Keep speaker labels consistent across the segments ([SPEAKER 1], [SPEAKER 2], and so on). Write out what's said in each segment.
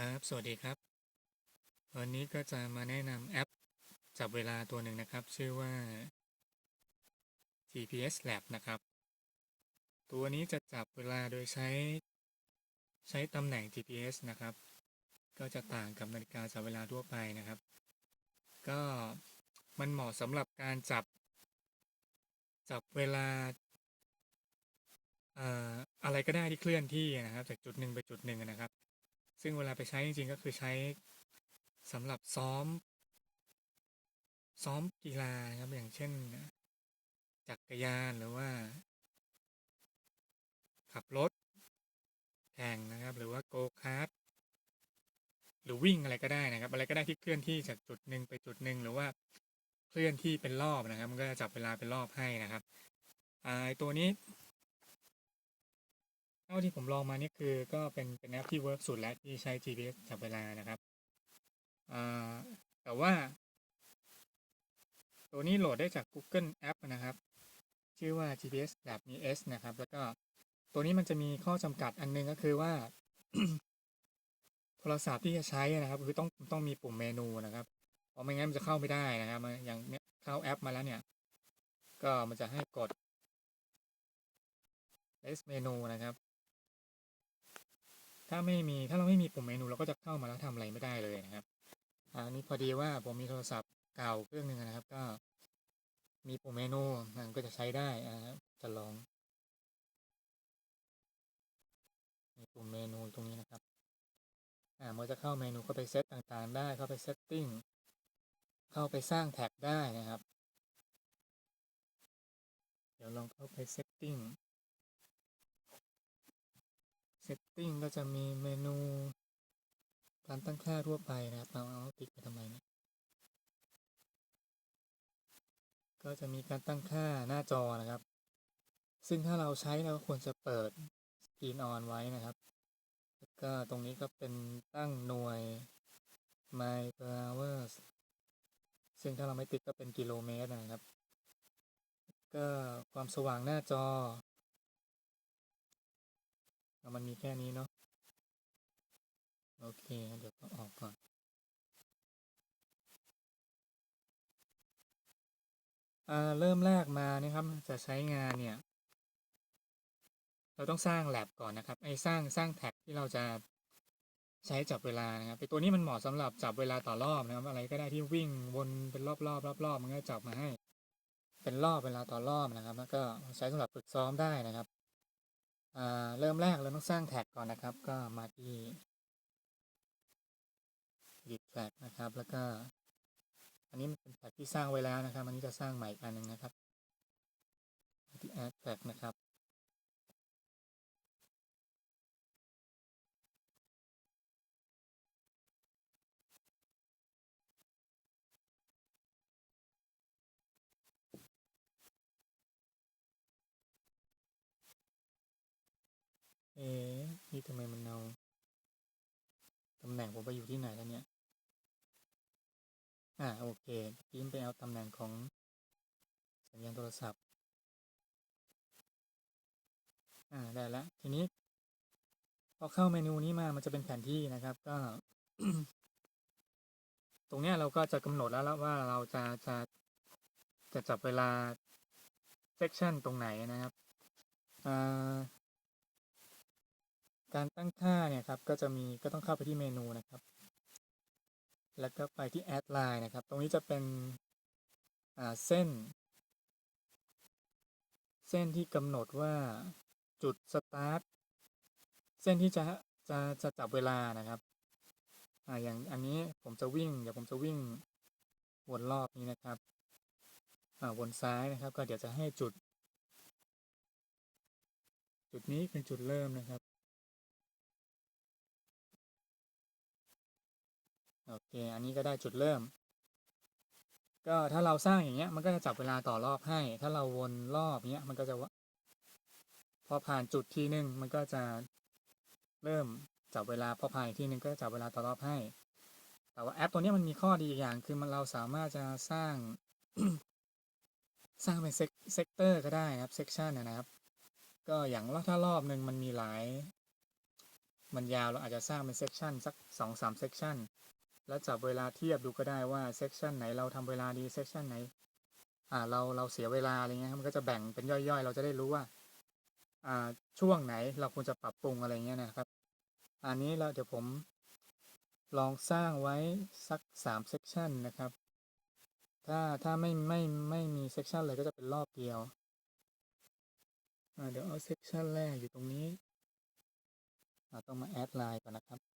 [SPEAKER 1] ครับ สวัสดีครับ วันนี้ก็จะมาแนะนำแอปจับเวลาตัวหนึ่งนะครับ ชื่อว่า GPS Lab นะครับ ตัวนี้จะจับเวลาโดยใช้ ใช้ตำแหน่ง GPS นะครับ ก็จะต่างกับนาฬิกาจับเวลาทั่วไปนะครับ ก็มันเหมาะสำหรับการจับ จับเวลาอ่ออะไรก็ได้ที่เคลื่อนที่นะครับ จากจุดหนึ่งไปจุดหนึ่งนะครับ ซึ่งเวลาไปใช้จริงๆก็คือใช้สำหรับซ้อม ซ้อมกีฬานะครับอย่างเช่น จักรยานหรือว่า ขับรถแข่งนะครับ หรือว่าโกคาร์ทหรือวิ่งอะไรก็ได้นะครับ อะไรก็ได้ที่เคลื่อนที่จากจุดหนึ่งไปจุดหนึ่งหรือว่าเคลื่อนที่เป็นรอบนะครับ มันก็จะจับเวลาเป็นรอบให้นะครับไอตัวนี้ ท่าที่ผมลองมานี่คือก็เป็นเป็นแอปที่เวิร์กสุดแล้วที่ใช้ GPS จับเวลานะครับอ่าแต่ว่า ตัวนี้โหลดได้จาก Google App นะครับ ชื่อว่า GPS Lab มี S นะครับ แล้วก็ตัวนี้มันจะมีข้อจำกัดอันหนึงก็คือว่า โทรศัพท์ที่จะใช้นะครับ คือต้องต้องมีปุ่มเมนูนะครับเพราะไม่งั้นมันจะเข้าไม่ได้นะครับมันอย่างเนี้ยเข้าแอปมาแล้วเนี่ย ก็มันจะให้กด S เมนูนะครับ ถ้าไม่มีถ้าเราไม่มีปุ่มเมนูเราก็จะเข้ามาแล้วทำอะไรไม่ได้เลยนะครับอันนี้พอดีว่าผมมีโทรศัพท์เก่าเครื่องหนึ่งนะครับ ก็ มีปุ่มเมนูมันก็จะใช้ได้นะครับจะลองมีปุ่มเมนูตรงนี้นะครับอ่าเมื่อจะเข้าเมนูเข้าไปเซตต่างๆ ได้เข้าไปเซตติ้งเข้าไปสร้างแท็กได้นะครับ เดี๋ยวลองเข้าไปเซตติ้ง เซตติ้งก็จะมีเมนูการตั้งค่าทั่วไปนะครับเอาเอาติ๊กไปทำไมเนี่ยก็จะมีการตั้งค่าหน้าจอนะครับ ซึ่งถ้าเราใช้เราก็ควรจะเปิดสกรีนออนไว้นะครับ แล้วก็ตรงนี้ก็เป็นตั้งหน่วย mile per hours ซึ่งถ้าเราไม่ติดก็เป็นกิโลเมตรนะครับ ก็ความสว่างหน้าจอ แล้วมันมีแค่นี้เนาะโอเค เดี๋ยวก็ออกก่อนเริ่มแรกมานี่ครับจะใช้งานเนี่ย เราต้องสร้างแ a บก่อนนะครับไอ้สร้างสร้างแท็กที่เราจะใช้จับเวลานะครับไอตัวนี้มันเหมาะสำหรับจับเวลาต่อรอบนะครับ อะไรก็ได้ที่วิ่งวนเป็นรอบรอบรอบรอบมันก็จับมาให้ เป็นรอบเวลาต่อรอบนะครับ แล้วก็ใช้สำหรับฝึกซ้อมได้นะครับ เริ่มแรกเราต้องสร้างแท็กก่อนนะครับ ก็มาที่ edit tag นะครับ แล้วก็ อันนี้มันเป็นแท็กที่สร้างไว้แล้วนะครับ อันนี้จะสร้างใหม่อีกอันหนึ่งนะครับที่ add tag นะครับ เอ๊นี่ทำไมมันเอาตำแหน่งผมไปอยู่ที่ไหนแล้วเนี่ย อ่าโอเคพิมไปเอาตำแหน่งของสัญญาณโทรศัพท์ อ่าได้แล้วทีนี้ พอเข้าเมนูนี้มามันจะเป็นแผนที่นะครับ ก็ ตรงเนี้ยเราก็จะกำหนดแล้วว่าเราจะจะจะจับเวลาเซกชันตรงไหนนะครับอ่า การตั้งค่าเนี่ยครับก็จะมีก็ต้องเข้าไปที่เมนูนะครับ แล้วก็ไปที่ add line นะครับ ตรงนี้จะเป็นอ่าเส้น เส้นที่กำหนดว่าจุด start เส้นที่จะจะจะจับเวลานะครับอ่าอย่างอันนี้ผมจะวิ่งเดี๋ยวผมจะวิ่งวนรอบนี้นะครับอ่าวนซ้ายนะครับ ก็เดี๋ยวจะให้จุด จุดนี้เป็นจุดเริ่มนะครับ โอเค อันนี้ก็ได้จุดเริ่ม ก็ถ้าเราสร้างอย่างเงี้ย มันก็จะจับเวลาต่อรอบให้ ถ้าเราวนรอบเงี้ย มันก็จะว่าพอผ่านจุดที่หนึ่งมันก็จะเริ่มจับเวลาพอผ่านอีกที่หนึ่งก็จับเวลาต่อรอบให้ แต่ว่าแอปตัวนี้มันมีข้อดีอีกอย่าง คือมันเราสามารถจะสร้าง สร้างเป็นเซกเตอร์ก็ได้นะครับเซกชันนะครับ ก็อย่างว่าถ้ารอบหนึ่งมันมีหลาย มันยาวเราอาจจะสร้างเป็นเซกชันสักสองสามเซกชัน แล้วจับเวลาเทียบดูก็ได้ว่าเซกชันไหนเราทำเวลาดีเซกชันไหนอ่าเราเราเสียเวลาอะไรเงี้ยมันก็จะแบ่งเป็นย่อยๆ เราจะได้รู้ว่าอ่าช่วงไหนเราควรจะปรับปรุงอะไรเงี้ยนะครับ อันนี้เราเดี๋ยวผมลองสร้างไว้สักสามเซกชันนะครับ ถ้าถ้าไม่ไม่ไม่มีเซกชันเลยก็จะเป็นรอบเดียวเดี๋ยวเอาเซกชันแรกอยู่ตรงนี้อ่าต้องมาแอดไลน์ก่อนนะครับ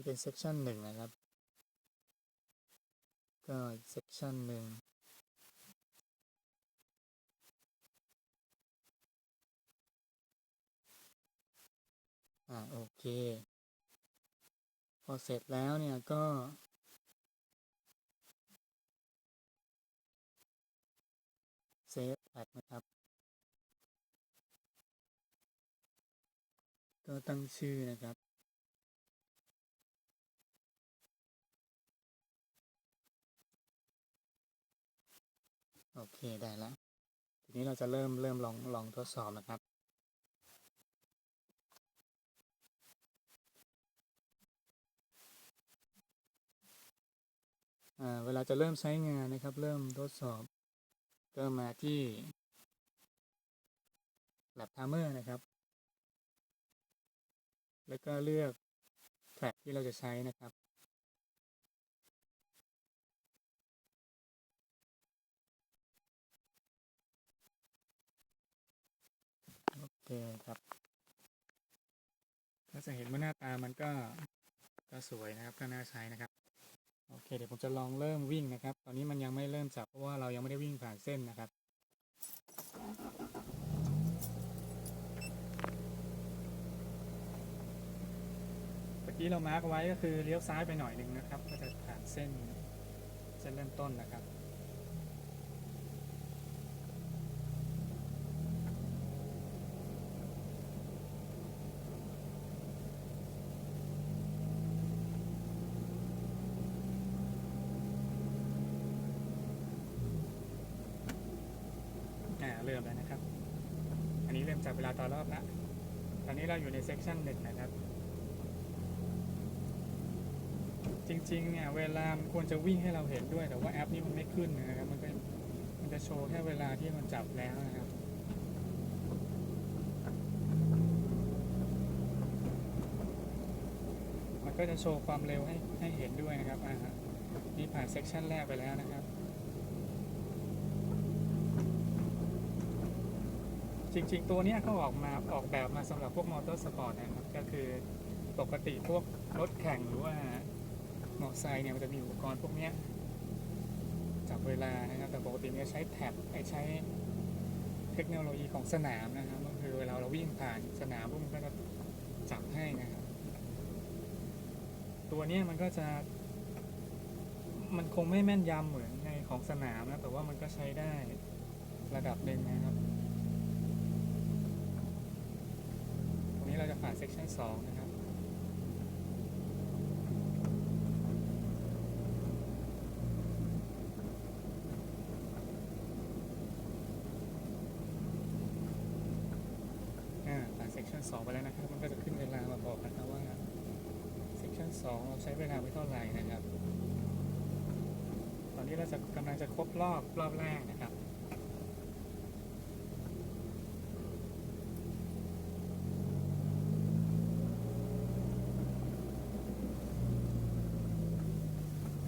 [SPEAKER 1] นี่เป็นเซกชันหนึ่งนะครับ ก็เซกชันหนึ่งอ่าโอเค พอเสร็จแล้วเนี่ยก็เซฟแท็กนะครับ ก็ตั้งชื่อนะครับ โอเคได้แล้ว ทีนี้เราจะเริ่มเริ่มลองลองทดสอบนะครับ เวลาจะเริ่มใช้งานนะครับ เริ่มทดสอบ ก็มาที่ Lab Timer นะครับ แล้วก็เลือก track ที่เราจะใช้นะครับ โอเคครับ ก็จะเห็นว่าหน้าตามันก็ก็สวยนะครับก็น่าใช้นะครับ โอเค เดี๋ยวผมจะลองเริ่มวิ่งนะครับ ตอนนี้มันยังไม่เริ่มจับเพราะว่าเรายังไม่ได้วิ่งผ่านเส้นนะครับเมื่อกี้เรามาร์กไว้ก็คือเลี้ยวซ้ายไปหน่อยหนึ่งนะครับ ก็จะผ่านเส้นเส้นเริ่มต้นนะครับ เริ่มแล้วนะครับ อันนี้เริ่มจับเวลาต่อรอบแล้วตอนนี้เราอยู่ในเซกชันหนึ่งนะครับ จริงๆเนี่ยเวลามันควรจะวิ่งให้เราเห็นด้วย แต่ว่าแอปนี้มันไม่ขึ้นนะครับ มันก็มันจะโชว์แค่เวลาที่มันจับแล้วนะครับมันก็จะโชว์ความเร็วให้ให้เห็นด้วยนะครับอ่านี่ผ่านเซกชันแรกไปแล้วนะครับ จริง ๆ ตัวนี้ยก็ออกมาออกแบบมาสำหรับพวกมอเตอร์สปอร์ตนะครับ ก็คือปกติพวกรถแข่งหรือว่ามอเตอร์ไซค์เนี่ยมันจะมีอุปกรณ์พวกนี้จับเวลานะครับ แต่ปกติมันจะใช้แท็บไอใช้เทคโนโลยีของสนามนะครับก็คือเวลาเราวิ่งผ่านสนามพวกมันก็จะจับให้นะครับ ตัวนี้มันก็จะ มันคงไม่แม่นยำเหมือนในของสนามนะแต่ว่ามันก็ใช้ได้ระดับหนึ่งนะครับ ตรง นี้เราจะผ่านเซกชัน2นะครับ อ่า ผ่านเซกชัน2ไปแล้วนะครับ มันก็จะขึ้นเวลามาบอกนะครับว่าเซกชัน2เราใช้เวลาไว้เท่าไหร่นะครับ ตอนนี้เราจะกำลังจะครบรอบรอบแรกนะครับ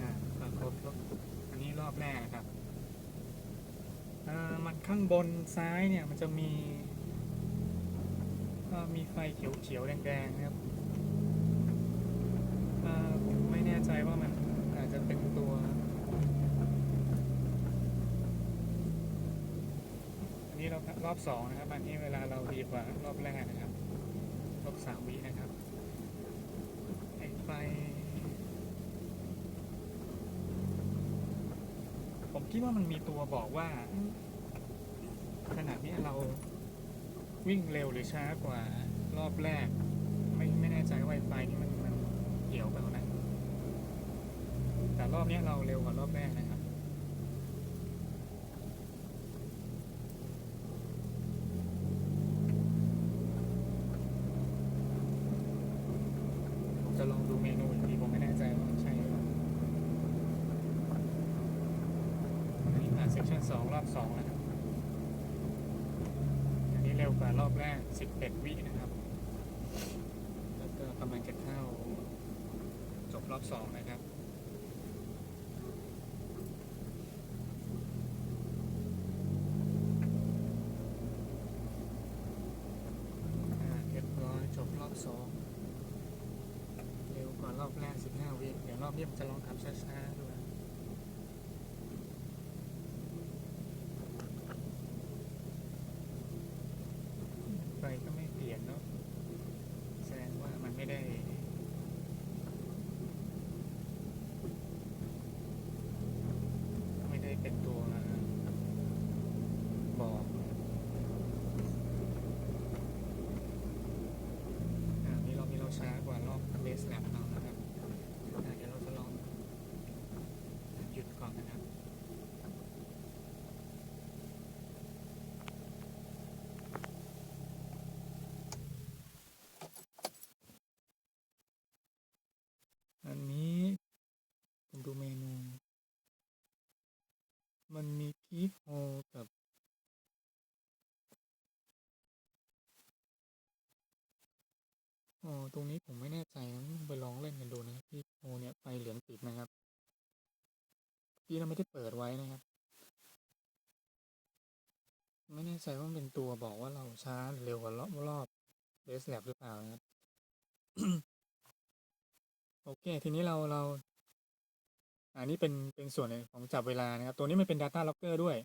[SPEAKER 1] อ่าก็ครบรอบ อบแรกนะครับมันข้างบนซ้ายเนี่ยมันจะมีก็มีไฟเขียวๆแดงๆนะครับไม่แน่ใจว่ามันอาจจะเป็นตัวอันนี้เรารอบสองนะครับอันนี้เวลาเราดีกว่ารอบแรกนะครับรอบสามวินะครับไอไฟ คิดว่ามันมีตัวบอกว่า ขนาดนี้เราวิ่งเร็วหรือช้ากว่ารอบแรก ไม่ไม่แน่ใจว่าไวไฟนี่มันมันเกี่ยวเปล่านะแต่รอบนี้เราเร็วกว่ารอบแรกนะครับจะลองดูเมนู สองรอบสองนะครับ อันนี้เร็วกว่ารอบแรกสิบเอ็ดวินะครับ แล้วก็กำลังจะเข้าจบรอบสองนะครับอ่าเรียบร้อยจบรอบสองเร็วกว่ารอบแรก 15 วิเดี๋ยวรอบนี้จะลองทำช้าๆดูนะไฟก็ไม่เปลี่ยนเนาะแสดงว่ามันไม่ได้ ไม่ได้เป็นตัวบอก อ่านี่รอบนี้เราช้ากว่ารอบเบสแลบเรานะครับอ่าเดี๋ยวเราจะลองหยุดก่อนนะครับ อันนี้ผม ดูเมนู มันมีพีโฮกับ อ๋อ ตรงนี้ผมไม่แน่ใจนะไปลองเล่นกันดูนะที่โอเนี่ยไฟเหลืองติดนะครับที่เราไม่ได้เปิดไว้นะครับ ไม่แน่ใจว่าเป็นตัวบอกว่าเราช้าหรือเร็วกว่ารอบรอบเบสแลบหรือเปล่านะครับโอเค ทีนี้เราเรา อันนี้เป็นเป็นส่วนของจับเวลานะครับ ตัวนี้มันเป็น Data Locker ด้วย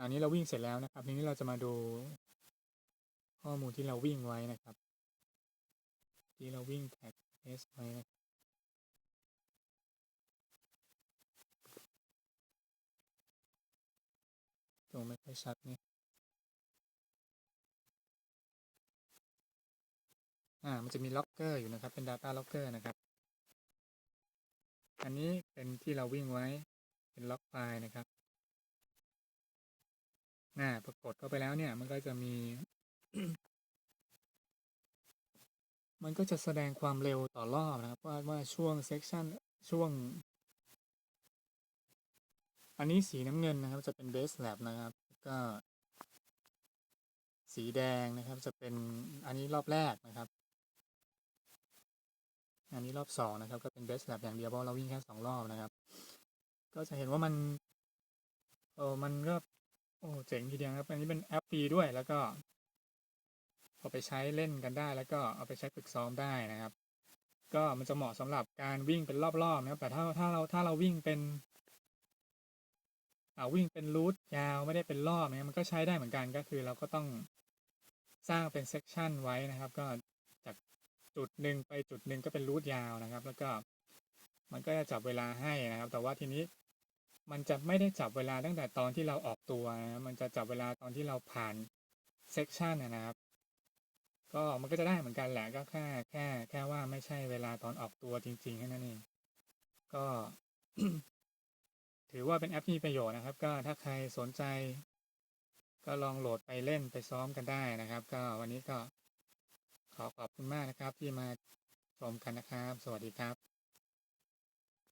[SPEAKER 1] อันนี้เราวิ่งเสร็จแล้วนะครับทีนี้เราจะมาดูข้อมูลที่เราวิ่งไว้นะครับ ที่เราวิ่งแท็กเทสไว้นะตัวไม่ค่อยชัดนี่ อ่ามันจะมีล็อกเกอร์อยู่นะครับ เป็น Data Locker นะครับ อันนี้เป็นที่เราวิ่งไว้เป็นล็อกไฟล์นะครับน่าปรากฏเข้าไปแล้วเนี่ย มันก็จะมี มันก็จะแสดงความเร็วต่อรอบนะครับ ว่าว่าช่วงเซกชันช่วง อันนี้สีน้ำเงินนะครับ จะเป็นเบสแลบนะครับ ก็ สีแดงนะครับ จะเป็นอันนี้รอบแรกนะครับ อันนี้รอบสองนะครับ ก็เป็นเบสแลบอย่างเดียวเพราะเราวิ่งแค่สองรอบนะครับ ก็จะเห็นว่ามันเออมันก็โอ้เจ๋งทีเดียวครับ อันนี้เป็นแอปฟรีด้วยแล้วก็เอาไปใช้เล่นกันได้ แล้วก็เอาไปใช้ฝึกซ้อมได้นะครับ ก็มันจะเหมาะสำหรับการวิ่งเป็นรอบๆนะครับ แต่ถ้าถ้าเราถ้าเราวิ่งเป็นอ่าวิ่งเป็นรูทยาวไม่ได้เป็นรอบเนี่ยมันก็ใช้ได้เหมือนกันก็คือเราก็ต้องสร้างเป็นเซกชันไว้นะครับ ก็ จุดหนึ่งไปจุดหนึ่งก็เป็นรูทยาวนะครับ แล้วก็มันก็จะจับเวลาให้นะครับ แต่ว่าทีนี้มันจะไม่ได้จับเวลาตั้งแต่ตอนที่เราออกตัวนะมันจะจับเวลาตอนที่เราผ่านเซกชันนะครับ ก็มันก็จะได้เหมือนกันแหละก็แค่แค่แค่ว่าไม่ใช่เวลาตอนออกตัวจริงๆแค่นั้นเองก็ถือว่าเป็นแอปที่มีประโยชน์นะครับ ก็ถ้าใครสนใจ ก็ลองโหลดไปเล่นไปซ้อมกันได้นะครับ ก็วันนี้ก็ ขอขอบคุณมากนะครับที่มาชมกันนะครับ สวัสดีครับ